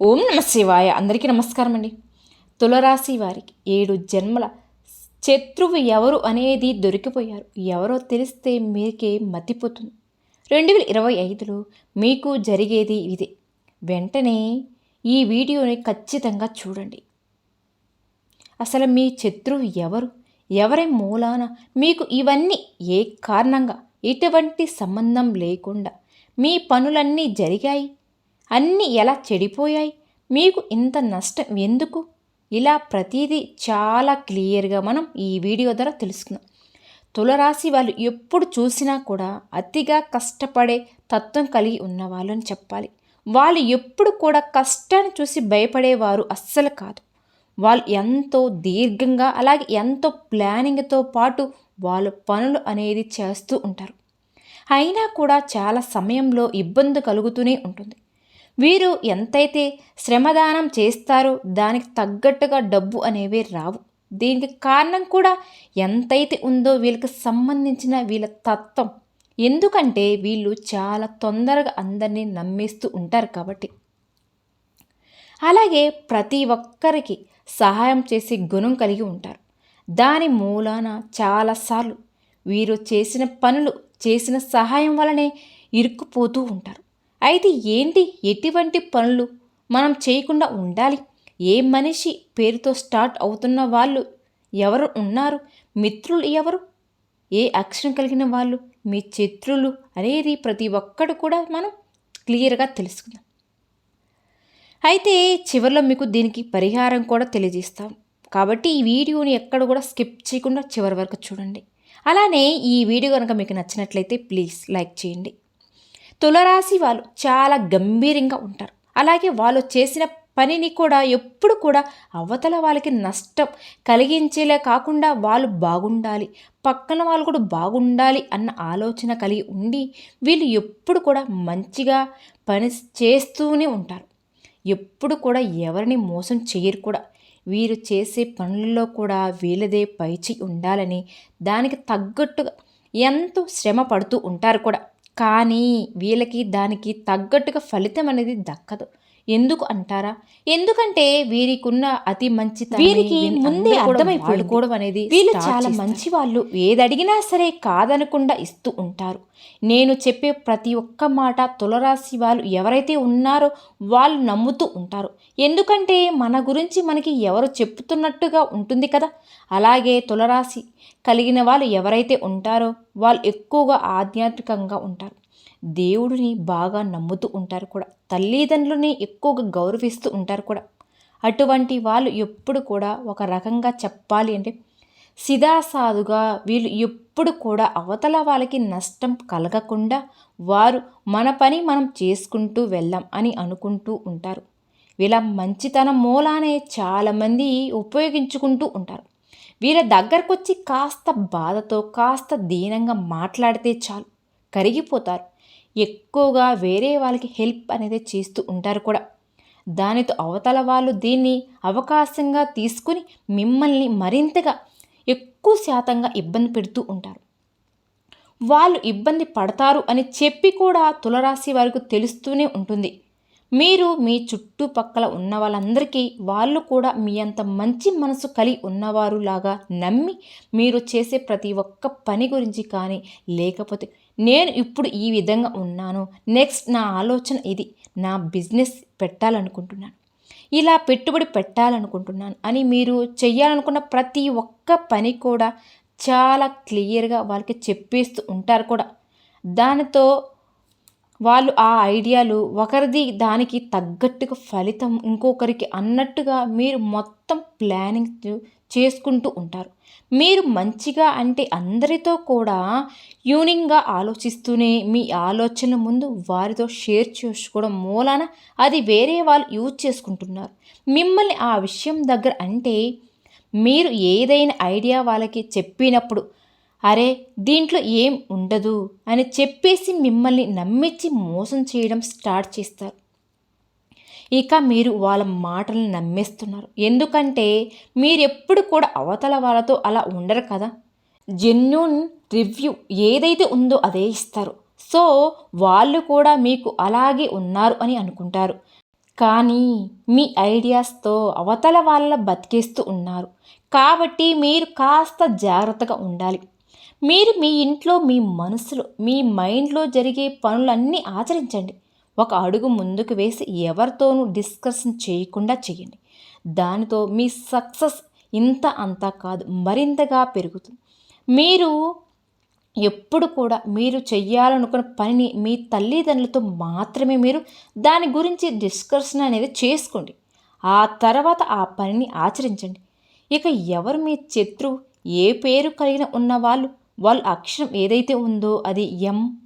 ఓం నమ శివాయ. అందరికీ నమస్కారం అండి తులరాశి వారికి ఏడు జన్మల శత్రువు ఎవరు అనేది దొరికిపోయారు. ఎవరో తెలిస్తే మీకే మతిపోతుంది. రెండు వేల ఇరవై ఐదులో మీకు జరిగేది ఇదే. వెంటనే ఈ వీడియోని ఖచ్చితంగా చూడండి. అసలు మీ శత్రువు ఎవరు? ఎవరి మూలాన? మీకు ఇవన్నీ ఏ కారణంగా? ఎటువంటి సంబంధం లేకుండా మీ పనులన్నీ జరిగాయి? అన్నీ ఎలా చెడిపోయాయి? మీకు ఇంత నష్టం ఎందుకు? ఇలా ప్రతిదీ చాలా క్లియర్గా మనం ఈ వీడియో ద్వారా తెలుసుకుందాం. తులరాశి వాళ్ళు ఎప్పుడు చూసినా కూడా అతిగా కష్టపడే తత్వం కలిగి ఉన్న వాళ్ళని చెప్పాలి. వాళ్ళు ఎప్పుడు కూడా కష్టాన్ని చూసి భయపడేవారు అస్సలు కాదు. వాళ్ళు ఎంతో దీర్ఘంగా అలాగే ఎంతో ప్లానింగ్తో పాటు వాళ్ళు పనులు అనేది చేస్తూ ఉంటారు. అయినా కూడా చాలా సమయంలో ఇబ్బంది కలుగుతూనే ఉంటుంది. వీరు ఎంతైతే శ్రమదానం చేస్తారో దానికి తగ్గట్టుగా డబ్బు అనేవి రావు. దీనికి కారణం కూడా ఎంతైతే ఉందో వీళ్ళకి సంబంధించిన వీళ్ళ తత్వం. ఎందుకంటే వీళ్ళు చాలా తొందరగా అందరినీ నమ్మేస్తూ ఉంటారు కాబట్టి. అలాగే ప్రతి ఒక్కరికి సహాయం చేసే గుణం కలిగి ఉంటారు. దాని మూలాన చాలాసార్లు వీరు చేసిన పనులు చేసిన సహాయం వలనే ఇరుక్కుపోతూ ఉంటారు. అయితే ఏంటి ఎటువంటి పనులు? మనం చేయకుండా ఉండాలి. ఏ మనిషి పేరుతో స్టార్ట్ అవుతున్న వాళ్ళు ఎవరు ఉన్నారు? మిత్రులు ఎవరు? ఏ అక్షరం కలిగిన వాళ్ళు? మీ శత్రులు అనేది ప్రతి ఒక్కడు కూడా మనం క్లియర్గా తెలుసుకుందాం. అయితే చివరిలో మీకు దీనికి పరిహారం కూడా తెలియజేస్తాం. కాబట్టి ఈ వీడియోని ఎక్కడ కూడా స్కిప్ చేయకుండా చివరి వరకు చూడండి. అలానే ఈ వీడియో కనుక మీకు నచ్చినట్లయితే ప్లీజ్ లైక్ చేయండి. తులరాశి వాళ్ళు చాలా గంభీరంగా ఉంటారు. అలాగే వాళ్ళు చేసిన పనిని కూడా ఎప్పుడు కూడా అవతల వాళ్ళకి నష్టం కలిగించేలా కాకుండా వాళ్ళు బాగుండాలి పక్కన వాళ్ళు కూడా బాగుండాలి అన్న ఆలోచన కలిగి ఉండి వీళ్ళు ఎప్పుడు కూడా మంచిగా పని చేస్తూనే ఉంటారు. ఎప్పుడు కూడా ఎవరిని మోసం చేయరు కూడా. వీరు చేసే పనుల్లో కూడా వీళ్ళదే పైచి ఉండాలని దానికి తగ్గట్టుగా ఎంతో శ్రమ పడుతూ ఉంటారు కూడా. కానీ వీళ్ళకి దానికి తగ్గట్టుగా ఫలితం అనేది దక్కదు. ఎందుకు అంటారా? ఎందుకంటే వీరికున్న అతి మంచి వీరికి ముందే అర్థమైపోవడం అనేది వీళ్ళు చాలా మంచి వాళ్ళు ఏదడిగినా సరే కాదనకుండా ఇస్తూ ఉంటారు. నేను చెప్పే ప్రతి ఒక్క మాట తులరాశి వాళ్ళు ఎవరైతే ఉన్నారో వాళ్ళు నమ్ముతూ ఉంటారు. ఎందుకంటే మన గురించి మనకి ఎవరు చెప్తున్నట్టుగా ఉంటుంది కదా. అలాగే తులరాశి కలిగిన వాళ్ళు ఎవరైతే ఉంటారో వాళ్ళు ఎక్కువగా ఆధ్యాత్మికంగా ఉంటారు. దేవుడిని బాగా నమ్ముతూ ఉంటారు కూడా. తల్లిదండ్రులని ఎక్కువగా గౌరవిస్తూ ఉంటారు కూడా. అటువంటి వాళ్ళు ఎప్పుడు కూడా ఒక రకంగా చెప్పాలి అంటే సిదాసాదుగా వీళ్ళు ఎప్పుడు కూడా అవతల వాళ్ళకి నష్టం కలగకుండా వారు మన పని మనం చేసుకుంటూ వెళ్ళాం అని అనుకుంటూ ఉంటారు. వీళ్ళ మంచితనం మూలానే చాలామంది ఉపయోగించుకుంటూ ఉంటారు. వీళ్ళ దగ్గరకు వచ్చి కాస్త బాధతో కాస్త దీనంగా మాట్లాడితే చాలు కరిగిపోతారు. ఎక్కువగా వేరే వాళ్ళకి హెల్ప్ అనేది చేస్తూ ఉంటారు కూడా. దానితో అవతల వాళ్ళు దీన్ని అవకాశంగా తీసుకుని మిమ్మల్ని మరింతగా ఎక్కువ శాతంగా ఇబ్బంది పెడుతూ ఉంటారు. వాళ్ళు ఇబ్బంది పడతారు అని చెప్పి కూడా తులరాశి వారికి తెలుస్తూనే ఉంటుంది. మీరు మీ చుట్టుపక్కల ఉన్న వాళ్ళందరికీ వాళ్ళు కూడా మీ అంత మంచి మనసు కలిగి ఉన్నవారు లాగా నమ్మి మీరు చేసే ప్రతి ఒక్క పని గురించి కానీ లేకపోతే నేను ఇప్పుడు ఈ విధంగా ఉన్నాను నెక్స్ట్ నా ఆలోచన ఇది నా బిజినెస్ పెట్టాలనుకుంటున్నాను ఇలా పెట్టుబడి పెట్టాలనుకుంటున్నాను అని మీరు చేయాలనుకున్న ప్రతి ఒక్క పని కూడా చాలా క్లియర్గా వాళ్ళకి చెప్పేస్తూ ఉంటారు కూడా. దానితో వాళ్ళు ఆ ఐడియాలు ఒకరిది దానికి తగ్గట్టుగా ఫలితం ఇంకొకరికి అన్నట్టుగా మీరు మొత్తం ప్లానింగ్ చేసుకుంటూ ఉంటారు. మీరు మంచిగా అంటే అందరితో కూడా యూనింగ్గా ఆలోచిస్తూనే మీ ఆలోచన ముందు వారితో షేర్ చేసుకోవడం మూలాన అది వేరే వాళ్ళు యూజ్ చేసుకుంటున్నారు. మిమ్మల్ని ఆ విషయం దగ్గర అంటే మీరు ఏదైనా ఐడియా వాళ్ళకి చెప్పినప్పుడు అరే దీంట్లో ఏం ఉండదు అని చెప్పేసి మిమ్మల్ని నమ్మించి మోసం చేయడం స్టార్ట్ చేస్తారు. ఇక మీరు వాళ్ళ మాటలను నమ్మేస్తున్నారు. ఎందుకంటే మీరు ఎప్పుడు కూడా అవతల వాళ్ళతో అలా ఉండరు కదా. జెన్యున్ రివ్యూ ఏదైతే ఉందో అదే ఇస్తారు. సో వాళ్ళు కూడా మీకు అలాగే ఉన్నారు అని అనుకుంటారు. కానీ మీ ఐడియాస్తో అవతల వాళ్ళ బతికేస్తూ ఉన్నారు. కాబట్టి మీరు కాస్త జాగ్రత్తగా ఉండాలి. మీరు మీ ఇంట్లో మీ మనసులో మీ మైండ్లో జరిగే పనులన్నీ ఆచరించండి. ఒక అడుగు ముందుకు వేసి ఎవరితోనూ డిస్కషన్ చేయకుండా చేయండి. దానితో మీ సక్సెస్ ఇంత అంతా కాదు మరింతగా పెరుగుతుంది. మీరు ఎప్పుడు కూడా మీరు చెయ్యాలనుకున్న పనిని మీ తల్లిదండ్రులతో మాత్రమే మీరు దాని గురించి డిస్కషన్ అనేది చేసుకోండి. ఆ తర్వాత ఆ పనిని ఆచరించండి. ఇక ఎవరు మీ శత్రువు ఏ పేరు కలిగిన ఉన్న వాళ్ళు వాళ్ళ అక్షరం ఏదైతే ఉందో అది ఎం.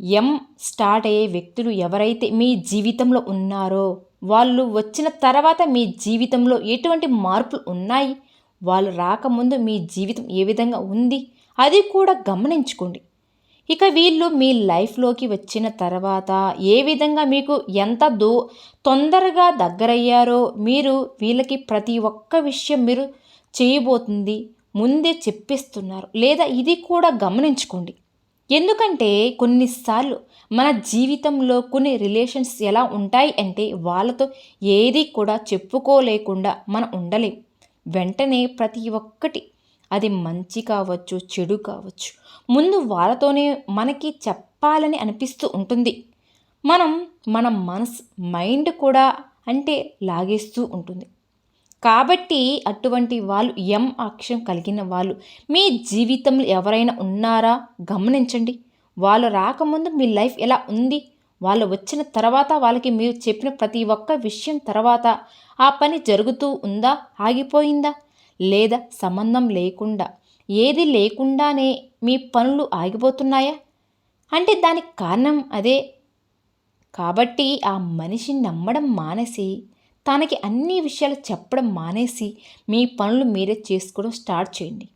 ఎం స్టార్ట్ అయ్యే వ్యక్తులు ఎవరైతే మీ జీవితంలో ఉన్నారో వాళ్ళు వచ్చిన తర్వాత మీ జీవితంలో ఎటువంటి మార్పులు ఉన్నాయి? వాళ్ళు రాకముందు మీ జీవితం ఏ విధంగా ఉంది? అది కూడా గమనించుకోండి. ఇక వీళ్ళు మీ లైఫ్లోకి వచ్చిన తర్వాత ఏ విధంగా మీకు ఎంత దో తొందరగా దగ్గరయ్యారో మీరు వీళ్ళకి ప్రతి ఒక్క విషయం మీరు చేయబోతుంది. ముందే చెప్పిస్తున్నారు. లేదా ఇది కూడా గమనించుకోండి. ఎందుకంటే కొన్నిసార్లు మన జీవితంలో కొన్ని రిలేషన్స్ ఎలా ఉంటాయి అంటే వాళ్ళతో ఏది కూడా చెప్పుకోలేకుండా మనం ఉండలేం. వెంటనే ప్రతి ఒక్కటి అది మంచి కావచ్చు చెడు కావచ్చు. ముందు వాళ్ళతోనే మనకి చెప్పాలని అనిపిస్తూ ఉంటుంది. మనం మన మనసు మైండ్ కూడా అంటే లాగేస్తూ ఉంటుంది. కాబట్టి అటువంటి వాళ్ళు ఎం అక్షం కలిగిన వాళ్ళు? మీ జీవితంలో ఎవరైనా ఉన్నారా? గమనించండి. వాళ్ళు రాకముందు మీ లైఫ్ ఎలా ఉంది? వాళ్ళు వచ్చిన తర్వాత వాళ్ళకి మీరు చెప్పిన ప్రతి ఒక్క విషయం తర్వాత ఆ పని జరుగుతూ ఉందా? ఆగిపోయిందా? లేదా సంబంధం లేకుండా? ఏది లేకుండానే మీ పనులు ఆగిపోతున్నాయా? అంటే దానికి కారణం అదే. కాబట్టి ఆ మనిషిని నమ్మడం మానేసి తనకి అన్ని విషయాలు చెప్పడం మానేసి మీ పనులు మీరే చేసుకోవడం స్టార్ట్ చేయండి.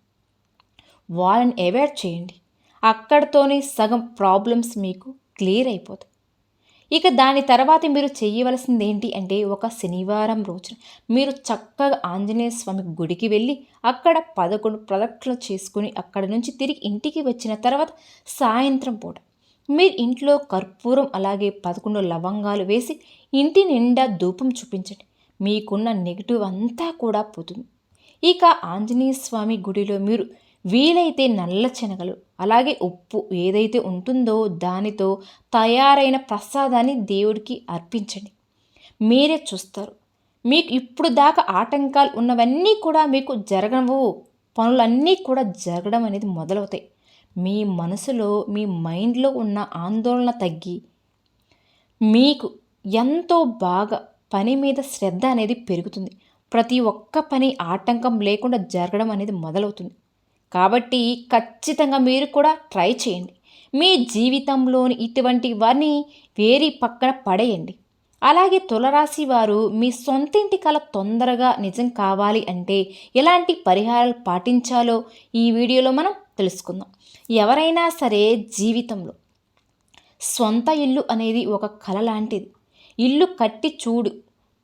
వాళ్ళని అవాయిడ్ చేయండి. అక్కడితోనే సగం ప్రాబ్లమ్స్ మీకు క్లియర్ అయిపోతాయి. ఇక దాని తర్వాత మీరు చేయవలసింది ఏంటి అంటే ఒక శనివారం రోజున మీరు చక్కగా ఆంజనేయ స్వామి గుడికి వెళ్ళి అక్కడ పదకొండు ప్రదక్షిణలు చేసుకుని అక్కడ నుంచి తిరిగి ఇంటికి వచ్చిన తర్వాత సాయంత్రం పూట మీరు ఇంట్లో కర్పూరం అలాగే పదకొండు లవంగాలు వేసి ఇంటి నిండా ధూపం చూపించండి. మీకున్న నెగిటివ్ అంతా కూడా పోతుంది. ఇక ఆంజనేయ స్వామి గుడిలో మీరు వీలైతే నల్ల శనగలు అలాగే ఉప్పు ఏదైతే ఉంటుందో దానితో తయారైన ప్రసాదాన్ని దేవుడికి అర్పించండి. మీరే చూస్తారు. మీకు ఇప్పుడు దాకా ఆటంకాలు ఉన్నవన్నీ కూడా మీకు జరగవు. పనులన్నీ కూడా జరగడం అనేది మొదలవుతాయి. మీ మనసులో మీ మైండ్లో ఉన్న ఆందోళన తగ్గి మీకు ఎంతో బాగా పని మీద శ్రద్ధ అనేది పెరుగుతుంది. ప్రతి ఒక్క పని ఆటంకం లేకుండా జరగడం అనేది మొదలవుతుంది. కాబట్టి ఖచ్చితంగా మీరు కూడా ట్రై చేయండి. మీ జీవితంలోని ఇటువంటి వారిని వేరి పక్కన పడేయండి. అలాగే తులరాశి వారు మీ సొంతింటి కల తొందరగా నిజం కావాలి అంటే ఎలాంటి పరిహారాలు పాటించాలో ఈ వీడియోలో మనం తెలుసుకుందాం. ఎవరైనా సరే జీవితంలో సొంత ఇల్లు అనేది ఒక కళ లాంటిది. ఇల్లు కట్టి చూడు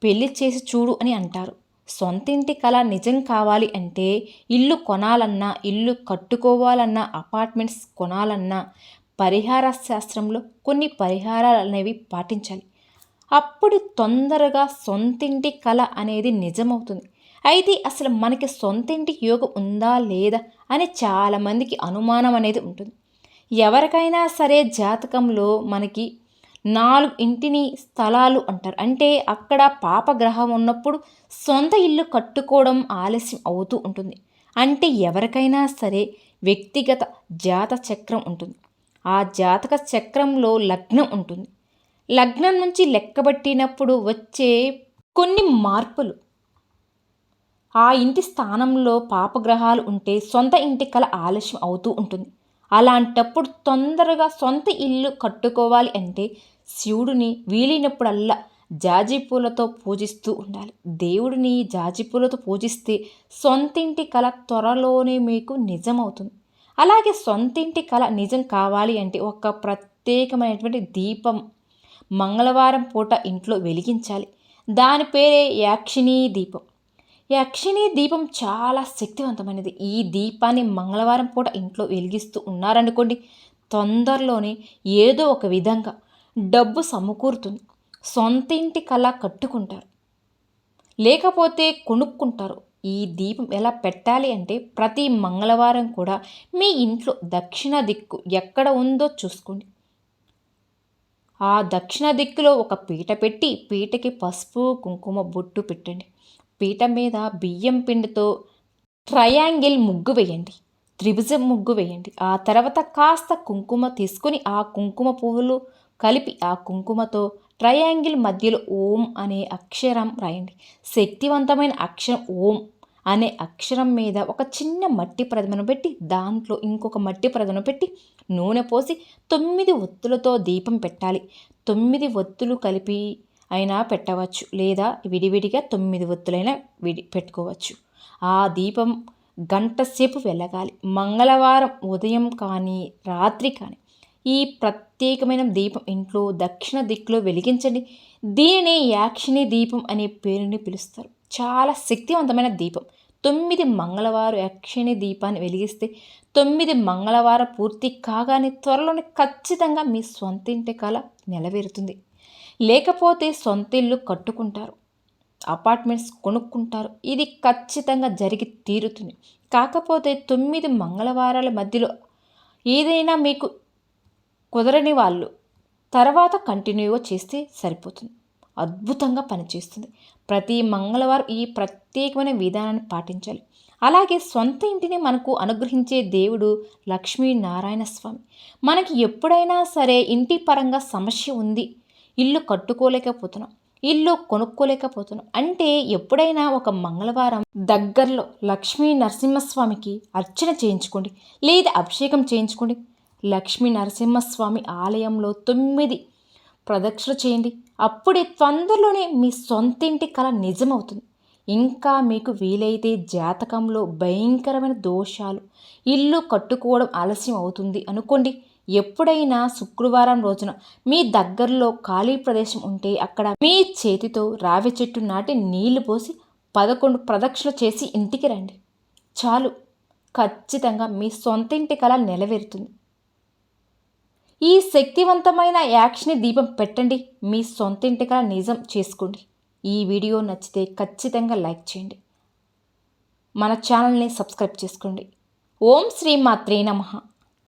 పెళ్ళి చేసి చూడు అని అంటారు. సొంతింటి కళ నిజం కావాలి అంటే ఇల్లు కొనాలన్నా ఇల్లు కట్టుకోవాలన్నా అపార్ట్మెంట్స్ కొనాలన్నా పరిహార శాస్త్రంలో కొన్ని పరిహారాలు అనేవి పాటించాలి. అప్పుడు తొందరగా సొంతింటి కళ అనేది నిజమవుతుంది. అయితే అసలు మనకి సొంతింటి యోగం ఉందా లేదా అని చాలామందికి అనుమానం అనేది ఉంటుంది. ఎవరికైనా సరే జాతకంలో మనకి నాలుగు ఇంటిని స్థలాలు అంటారు. అంటే అక్కడ పాపగ్రహం ఉన్నప్పుడు సొంత ఇల్లు కట్టుకోవడం ఆలస్యం అవుతూ ఉంటుంది. అంటే ఎవరికైనా సరే వ్యక్తిగత జాత చక్రం ఉంటుంది. ఆ జాతక చక్రంలో లగ్నం ఉంటుంది. లగ్నం నుంచి లెక్కబట్టినప్పుడు వచ్చే కొన్ని మార్పులు. ఆ ఇంటి స్థానంలో పాపగ్రహాలు ఉంటే సొంత ఇంటి కల ఆలస్యం అవుతూ ఉంటుంది. అలాంటప్పుడు తొందరగా సొంత ఇల్లు కట్టుకోవాలి అంటే శివుడిని వీలైనప్పుడల్లా జాజి పూలతో పూజిస్తూ ఉండాలి. దేవుడిని జాజి పూలతో పూజిస్తే సొంతింటి కళ త్వరలోనే మీకు నిజమవుతుంది. అలాగే సొంతింటి కళ నిజం కావాలి అంటే ఒక ప్రత్యేకమైనటువంటి దీపం మంగళవారం పూట ఇంట్లో వెలిగించాలి. దాని పేరే యాక్షిణీ దీపం. యక్షిణీ దీపం చాలా శక్తివంతమైనది. ఈ దీపాన్ని మంగళవారం పూట ఇంట్లో వెలిగిస్తూ ఉన్నారనుకోండి తొందరలోనే ఏదో ఒక విధంగా డబ్బు సమకూరుతుంది. సొంత ఇంటి కళ కట్టుకుంటారు. లేకపోతే కొనుక్కుంటారు. ఈ దీపం ఎలా పెట్టాలి అంటే ప్రతి మంగళవారం కూడా మీ ఇంట్లో దక్షిణ దిక్కు ఎక్కడ ఉందో చూసుకోండి. ఆ దక్షిణ దిక్కులో ఒక పీట పెట్టి పీటకి పసుపు కుంకుమ బొట్టు పెట్టండి. పీట మీద బియ్యం పిండితో ట్రయాంగిల్ ముగ్గు వేయండి. త్రిభుజం ముగ్గు వేయండి. ఆ తర్వాత కాస్త కుంకుమ తీసుకొని ఆ కుంకుమ పువ్వులు కలిపి ఆ కుంకుమతో ట్రయాంగిల్ మధ్యలో ఓం అనే అక్షరం రాయండి. శక్తివంతమైన అక్షరం ఓం అనే అక్షరం మీద ఒక చిన్న మట్టి ప్రదమను పెట్టి దాంట్లో ఇంకొక మట్టి ప్రతిమను పెట్టి నూనె పోసి తొమ్మిది ఒత్తులతో దీపం పెట్టాలి. తొమ్మిది ఒత్తులు కలిపి అయినా పెట్టవచ్చు లేదా విడివిడిగా తొమ్మిది ఒత్తులైనా విడి పెట్టుకోవచ్చు. ఆ దీపం గంట సేపు వెలగాలి. మంగళవారం ఉదయం కానీ రాత్రి కానీ. ఈ ప్రత్యేకమైన దీపం ఇంట్లో దక్షిణ దిక్కులో వెలిగించండి. దీనిని యాక్షిని దీపం అనే పేరుని పిలుస్తారు. చాలా శక్తివంతమైన దీపం. తొమ్మిది మంగళవారం యక్షిణి దీపాన్ని వెలిగిస్తే తొమ్మిది మంగళవారం పూర్తి కాగానే త్వరలోనే ఖచ్చితంగా మీ సొంత ఇంటి కళ నెలవేరుతుంది. లేకపోతే సొంత ఇల్లు కట్టుకుంటారు. అపార్ట్మెంట్స్ కొనుక్కుంటారు. ఇది ఖచ్చితంగా జరిగి తీరుతుంది. కాకపోతే తొమ్మిది మంగళవారాల మధ్యలో ఏదైనా మీకు కుదరని వాళ్ళు తర్వాత కంటిన్యూగా చేస్తే సరిపోతుంది. అద్భుతంగా పనిచేస్తుంది. ప్రతి మంగళవారం ఈ ప్రత్యేకమైన విధానాన్ని పాటించాలి. అలాగే సొంత ఇంటిని మనకు అనుగ్రహించే దేవుడు లక్ష్మీనారాయణ స్వామి. మనకి ఎప్పుడైనా సరే ఇంటి పరంగా సమస్య ఉంది. ఇల్లు కట్టుకోలేకపోతున్నాం. ఇల్లు కొనుక్కోలేకపోతున్నాం. అంటే ఎప్పుడైనా ఒక మంగళవారం దగ్గరలో లక్ష్మీ నరసింహస్వామికి అర్చన చేయించుకోండి. లేదా అభిషేకం చేయించుకోండి. లక్ష్మీ నరసింహస్వామి ఆలయంలో తొమ్మిది ప్రదక్షిణ చేయండి. అప్పుడే తొందరలోనే మీ సొంతింటి కళ నిజమవుతుంది. ఇంకా మీకు వీలైతే జాతకంలో భయంకరమైన దోషాలు ఇల్లు కట్టుకోవడం ఆలస్యం అవుతుంది అనుకోండి. ఎప్పుడైనా శుక్రవారం రోజున మీ దగ్గరలో ఖాళీ ప్రదేశం ఉంటే అక్కడ మీ చేతితో రావి చెట్టు నాటి నీళ్ళు పోసి పదకొండు ప్రదక్షిణ చేసి ఇంటికి రండి. చాలు. ఖచ్చితంగా మీ సొంత ఇంటి కళ నెలవేరుతుంది ఈ శక్తివంతమైన యాక్షన్ దీపం పెట్టండి. మీ సొంత నిజం చేసుకోండి. ఈ వీడియో నచ్చితే ఖచ్చితంగా లైక్ చేయండి. మన ఛానల్ని సబ్స్క్రైబ్ చేసుకోండి. ఓం శ్రీ మాత్రే నమః.